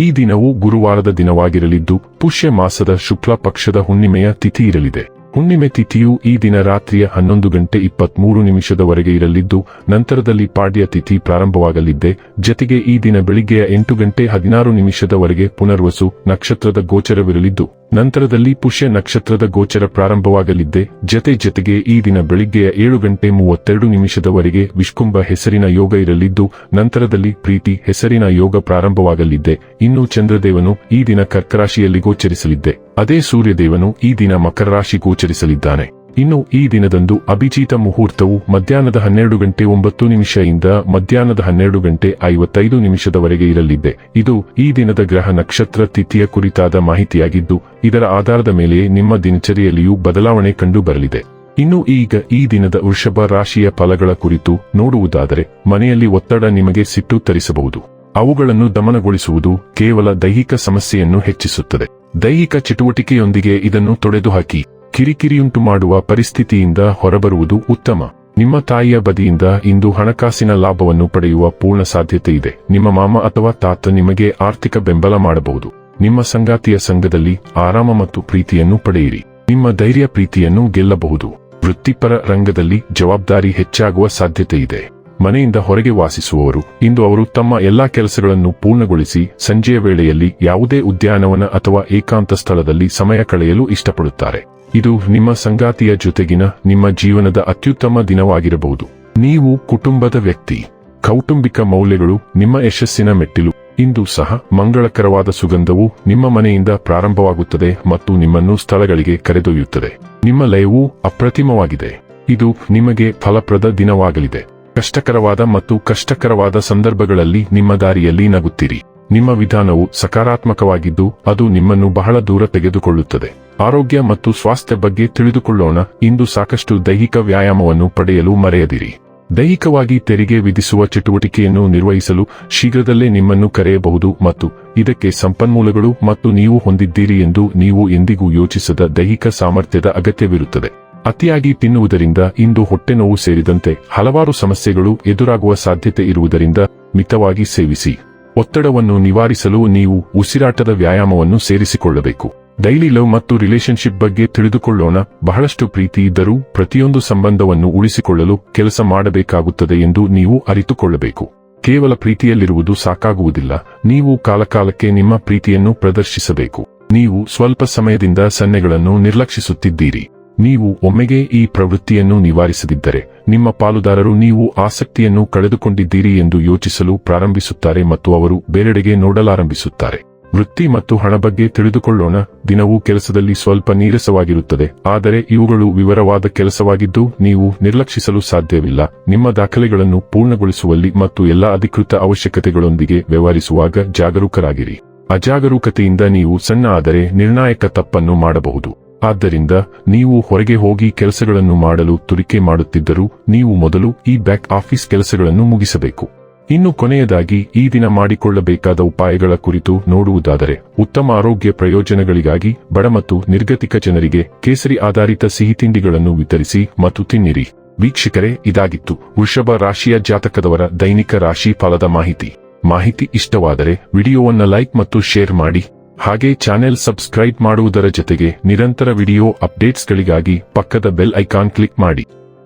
ಈ ದಿನವು ಗುರುವಾರದ ದಿನವಾಗಿರಲಿದ್ದು ಪುಷ್ಯ ಮಾಸದ ಶುಕ್ಲ ಪಕ್ಷದ ಹುಣ್ಣಿಮೆಯ ತಿಥಿ ಇರಲಿದೆ. ಹುಣ್ಣಿಮೆ ತಿಥಿಯು ಈ ದಿನ ರಾತ್ರಿಯ ಹನ್ನೊಂದು ಗಂಟೆ ಇಪ್ಪತ್ಮೂರು ನಿಮಿಷದವರೆಗೆ ಇರಲಿದ್ದು, ನಂತರದಲ್ಲಿ ಪಾಡ್ಯ ತಿಥಿ ಪ್ರಾರಂಭವಾಗಲಿದ್ದೆ. ಜತೆಗೆ ಈ ದಿನ ಬೆಳಿಗ್ಗೆಯ ಎಂಟು ಗಂಟೆ ಹದಿನಾರು ನಿಮಿಷದವರೆಗೆ ಪುನರ್ವಸು ನಕ್ಷತ್ರದ ಗೋಚರವಿರಲಿದ್ದು, ನಂತರದಲ್ಲಿ ಪುಷ್ಯ ನಕ್ಷತ್ರದ ಗೋಚರ ಪ್ರಾರಂಭವಾಗಲಿದ್ದೆ. ಜತೆ ಜತೆಗೆ ಈ ದಿನ ಬೆಳಿಗ್ಗೆಯ ಏಳು ಗಂಟೆ ಮೂವತ್ತೆರಡು ನಿಮಿಷದವರೆಗೆ ವಿಷ್ಕುಂಭ ಹೆಸರಿನ ಯೋಗ ಇರಲಿದ್ದು, ನಂತರದಲ್ಲಿ ಪ್ರೀತಿ ಹೆಸರಿನ ಯೋಗ ಪ್ರಾರಂಭವಾಗಲಿದ್ದೆ. ಇನ್ನು ಚಂದ್ರದೇವನು ಈ ದಿನ ಕರ್ಕರಾಶಿಯಲ್ಲಿ ಗೋಚರಿಸಲಿದ್ದೆ. ಅದೇ ಸೂರ್ಯದೇವನು ಈ ದಿನ ಮಕರ ರಾಶಿ ಗೋಚರಿಸಲಿದ್ದಾನೆ ಇನ್ನು ಈ ದಿನದಂದು ಅಭಿಜಿತ ಮುಹೂರ್ತವು ಮಧ್ಯಾಹ್ನದ ಹನ್ನೆರಡು ಗಂಟೆ ಒಂಬತ್ತು ನಿಮಿಷದಿಂದ ಮಧ್ಯಾಹ್ನದ ಹನ್ನೆರಡು ಗಂಟೆ ಐವತ್ತೈದು ನಿಮಿಷದವರೆಗೆ ಇರಲಿದೆ. ಇದು ಈ ದಿನದ ಗ್ರಹ ನಕ್ಷತ್ರ ತಿಥಿಯ ಕುರಿತಾದ ಮಾಹಿತಿಯಾಗಿದ್ದು, ಇದರ ಆಧಾರದ ಮೇಲೆ ನಿಮ್ಮ ದಿನಚರಿಯಲ್ಲಿಯೂ ಬದಲಾವಣೆ ಕಂಡು ಬರಲಿದೆ ಇನ್ನು ಈಗ ಈ ದಿನದ ವೃಷಭ ರಾಶಿಯ ಫಲಗಳ ಕುರಿತು ನೋಡುವುದಾದರೆ, ಮನೆಯಲ್ಲಿ ಒತ್ತಡ ನಿಮಗೆ ಸಿಟ್ಟು ತರಿಸಬಹುದು. ಅವುಗಳನ್ನು ದಮನಗೊಳಿಸುವುದು ಕೇವಲ ದೈಹಿಕ ಸಮಸ್ಯೆಯನ್ನು ಹೆಚ್ಚಿಸುತ್ತದೆ. ದೈಹಿಕ ಚಟುವಟಿಕೆಯೊಂದಿಗೆ ಇದನ್ನು ತೊಡೆದುಹಾಕಿ. ಕಿರಿಕಿರಿಯುಂಟು ಮಾಡುವ ಪರಿಸ್ಥಿತಿಯಿಂದ ಹೊರಬರುವುದು ಉತ್ತಮ. ನಿಮ್ಮ ತಾಯಿಯ ಬದಿಯಿಂದ ಇಂದು ಹಣಕಾಸಿನ ಲಾಭವನ್ನು ಪಡೆಯುವ ಪೂರ್ಣ ಸಾಧ್ಯತೆ ಇದೆ. ನಿಮ್ಮ ಮಾಮ ಅಥವಾ ತಾತ ನಿಮಗೆ ಆರ್ಥಿಕ ಬೆಂಬಲ ಮಾಡಬಹುದು. ನಿಮ್ಮ ಸಂಗಾತಿಯ ಸಂಘದಲ್ಲಿ ಆರಾಮ ಮತ್ತು ಪ್ರೀತಿಯನ್ನು ಪಡೆಯಿರಿ. ನಿಮ್ಮ ಧೈರ್ಯ ಪ್ರೀತಿಯನ್ನು ಗೆಲ್ಲಬಹುದು. ವೃತ್ತಿಪರ ರಂಗದಲ್ಲಿ ಜವಾಬ್ದಾರಿ ಹೆಚ್ಚಾಗುವ ಸಾಧ್ಯತೆ ಇದೆ. ಮನೆಯಿಂದ ಹೊರಗೆ ವಾಸಿಸುವವರು, ಇಂದು ಅವರು ತಮ್ಮ ಎಲ್ಲಾ ಕೆಲಸಗಳನ್ನು ಪೂರ್ಣಗೊಳಿಸಿ ಸಂಜೆಯ ವೇಳೆಯಲ್ಲಿ ಯಾವುದೇ ಉದ್ಯಾನವನ ಅಥವಾ ಏಕಾಂತ ಸ್ಥಳದಲ್ಲಿ ಸಮಯ ಕಳೆಯಲು ಇಷ್ಟಪಡುತ್ತಾರೆ. ಇದು ನಿಮ್ಮ ಸಂಗಾತಿಯ ಜೊತೆಗಿನ ನಿಮ್ಮ ಜೀವನದ ಅತ್ಯುತ್ತಮ ದಿನವಾಗಿರಬಹುದು. ನೀವು ಕುಟುಂಬದ ವ್ಯಕ್ತಿ, ಕೌಟುಂಬಿಕ ಮೌಲ್ಯಗಳು, ನಿಮ್ಮ ಯಶಸ್ಸಿನ ಮೆಟ್ಟಿಲು, ಇಂದು ಸಹ ಮಂಗಳಕರವಾದ ಸುಗಂಧವು ನಿಮ್ಮ ಮನೆಯಿಂದ ಪ್ರಾರಂಭವಾಗುತ್ತದೆ ಮತ್ತು ನಿಮ್ಮನ್ನು ಸ್ಥಳಗಳಿಗೆ ಕರೆದೊಯ್ಯುತ್ತದೆ. ನಿಮ್ಮ ಲಯವು ಅಪ್ರತಿಮವಾಗಿದೆ. ಇದು ನಿಮಗೆ ಫಲಪ್ರದ ದಿನವಾಗಲಿದೆ. ಕಷ್ಟಕರವಾದ ಮತ್ತು ಕಷ್ಟಕರವಾದ ಸಂದರ್ಭಗಳಲ್ಲಿ ನಿಮ್ಮ ದಾರಿಯಲ್ಲಿ ನಗುತ್ತೀರಿ. ನಿಮ್ಮ ವಿಧಾನವು ಸಕಾರಾತ್ಮಕವಾಗಿದ್ದು ಅದು ನಿಮ್ಮನ್ನು ಬಹಳ ದೂರ ತೆಗೆದುಕೊಳ್ಳುತ್ತದೆ. ಆರೋಗ್ಯ ಮತ್ತು ಸ್ವಾಸ್ಥ್ಯ ಬಗ್ಗೆ ತಿಳಿದುಕೊಳ್ಳೋಣ. ಇಂದು ಸಾಕಷ್ಟು ದೈಹಿಕ ವ್ಯಾಯಾಮವನ್ನು ಪಡೆಯಲು ಮರೆಯದಿರಿ. ದೈಹಿಕವಾಗಿ ತೆರಿಗೆ ವಿಧಿಸುವ ಚಟುವಟಿಕೆಯನ್ನು ನಿರ್ವಹಿಸಲು ಶೀಘ್ರದಲ್ಲೇ ನಿಮ್ಮನ್ನು ಕರೆಯಬಹುದು ಮತ್ತು ಇದಕ್ಕೆ ಸಂಪನ್ಮೂಲಗಳು ಮತ್ತು ನೀವು ಹೊಂದಿದ್ದೀರಿ ಎಂದು ನೀವು ಎಂದಿಗೂ ಯೋಚಿಸದ ದೈಹಿಕ ಸಾಮರ್ಥ್ಯದ ಅಗತ್ಯವಿರುತ್ತದೆ. ಅತಿಯಾಗಿ ತಿನ್ನುವುದರಿಂದ ಇಂದು ಹೊಟ್ಟೆನೋವು ಸೇರಿದಂತೆ ಹಲವಾರು ಸಮಸ್ಯೆಗಳು ಎದುರಾಗುವ ಸಾಧ್ಯತೆ ಇರುವುದರಿಂದ ಮಿತವಾಗಿ ಸೇವಿಸಿ. ಒತ್ತಡವನ್ನು ನಿವಾರಿಸಲು ನೀವು ಉಸಿರಾಟದ ವ್ಯಾಯಾಮವನ್ನು ಸೇರಿಸಿಕೊಳ್ಳಬೇಕು. ಡೈಲಿ ಲವ್ ಮತ್ತು ರಿಲೇಶನ್ಶಿಪ್ ಬಗ್ಗೆ ತಿಳಿದುಕೊಳ್ಳೋಣ. ಬಹಳಷ್ಟು ಪ್ರೀತಿ ಇದ್ದರೂ ಪ್ರತಿಯೊಂದು ಸಂಬಂಧವನ್ನು ಉಳಿಸಿಕೊಳ್ಳಲು ಕೆಲಸ ಮಾಡಬೇಕಾಗುತ್ತದೆ ಎಂದು ನೀವು ಅರಿತುಕೊಳ್ಳಬೇಕು. ಕೇವಲ ಪ್ರೀತಿಯಲ್ಲಿರುವುದು ಸಾಕಾಗುವುದಿಲ್ಲ. ನೀವು ಕಾಲಕಾಲಕ್ಕೆ ನಿಮ್ಮ ಪ್ರೀತಿಯನ್ನು ಪ್ರದರ್ಶಿಸಬೇಕು. ನೀವು ಸ್ವಲ್ಪ ಸಮಯದಿಂದ ಸನ್ನೆಗಳನ್ನು ನಿರ್ಲಕ್ಷಿಸುತ್ತಿದ್ದೀರಿ. ನೀವು ಒಮ್ಮೆಗೆ ಈ ಪ್ರವೃತ್ತಿಯನ್ನು ನಿವಾರಿಸದಿದ್ದರೆ, ನಿಮ್ಮ ಪಾಲುದಾರರು ನೀವು ಆಸಕ್ತಿಯನ್ನು ಕಳೆದುಕೊಂಡಿದ್ದೀರಿ ಎಂದು ಯೋಚಿಸಲು ಪ್ರಾರಂಭಿಸುತ್ತಾರೆ ಮತ್ತು ಅವರು ಬೇರೆಡೆಗೆ ನೋಡಲಾರಂಭಿಸುತ್ತಾರೆ. ವೃತ್ತಿ ಮತ್ತು ಹಣ ಬಗ್ಗೆ ತಿಳಿದುಕೊಳ್ಳೋಣ. ದಿನವೂ ಕೆಲಸದಲ್ಲಿ ಸ್ವಲ್ಪ ನೀರಸವಾಗಿರುತ್ತದೆ. ಆದರೆ ಇವುಗಳು ವಿವರವಾದ ಕೆಲಸವಾಗಿದ್ದು, ನೀವು ನಿರ್ಲಕ್ಷಿಸಲು ಸಾಧ್ಯವಿಲ್ಲ. ನಿಮ್ಮ ದಾಖಲೆಗಳನ್ನು ಪೂರ್ಣಗೊಳಿಸುವಲ್ಲಿ ಮತ್ತು ಎಲ್ಲಾ ಅಧಿಕೃತ ಅವಶ್ಯಕತೆಗಳೊಂದಿಗೆ ವ್ಯವಹರಿಸುವಾಗ ಜಾಗರೂಕರಾಗಿರಿ. ಅಜಾಗರೂಕತೆಯಿಂದ ನೀವು ಸಣ್ಣ ಆದರೆ ನಿರ್ಣಾಯಕ ತಪ್ಪನ್ನು ಮಾಡಬಹುದು. ಆದ್ದರಿಂದ ನೀವು ಹೊರಗೆ ಹೋಗಿ ಕೆಲಸಗಳನ್ನು ಮಾಡಲು ತುರಿಕೆ ಮಾಡುತ್ತಿದ್ದರೂ, ನೀವು ಮೊದಲು ಈ ಬ್ಯಾಕ್ ಆಫೀಸ್ ಕೆಲಸಗಳನ್ನು ಮುಗಿಸಬೇಕು. ಇನ್ನು ಕೊನೆಯದಾಗಿ ಈ ದಿನ ಮಾಡಿಕೊಳ್ಳಬೇಕಾದ ಉಪಾಯಗಳ ಕುರಿತು ನೋಡುವುದಾದರೆ ಉತ್ತಮ ಆರೋಗ್ಯ ಪ್ರಯೋಜನಗಳಿಗಾಗಿ ಬಡ ಮತ್ತು ನಿರ್ಗತಿಕ ಜನರಿಗೆ ಕೇಸರಿ ಆಧಾರಿತ ಸಿಹಿ ತಿಂಡಿಗಳನ್ನು ವಿತರಿಸಿ ಮತ್ತು ತಿನ್ನಿರಿ. ವೀಕ್ಷಕರೇ, ಇದಾಗಿತ್ತು ವೃಷಭ ರಾಶಿಯ ಜಾತಕದವರ ದೈನಿಕ ರಾಶಿ ಫಲದ ಮಾಹಿತಿ. ಮಾಹಿತಿ ಇಷ್ಟವಾದರೆ ವಿಡಿಯೋವನ್ನು ಲೈಕ್ ಮತ್ತು ಶೇರ್ ಮಾಡಿ. ಹಾಗೆ ಚಾನೆಲ್ ಸಬ್ಸ್ಕ್ರೈಬ್ ಮಾಡುವುದರ ಜೊತೆಗೆ ನಿರಂತರ ವಿಡಿಯೋ ಅಪ್ಡೇಟ್ಸ್ಗಳಿಗಾಗಿ ಪಕ್ಕದ ಬೆಲ್ ಐಕಾನ್ ಕ್ಲಿಕ್ ಮಾಡಿ.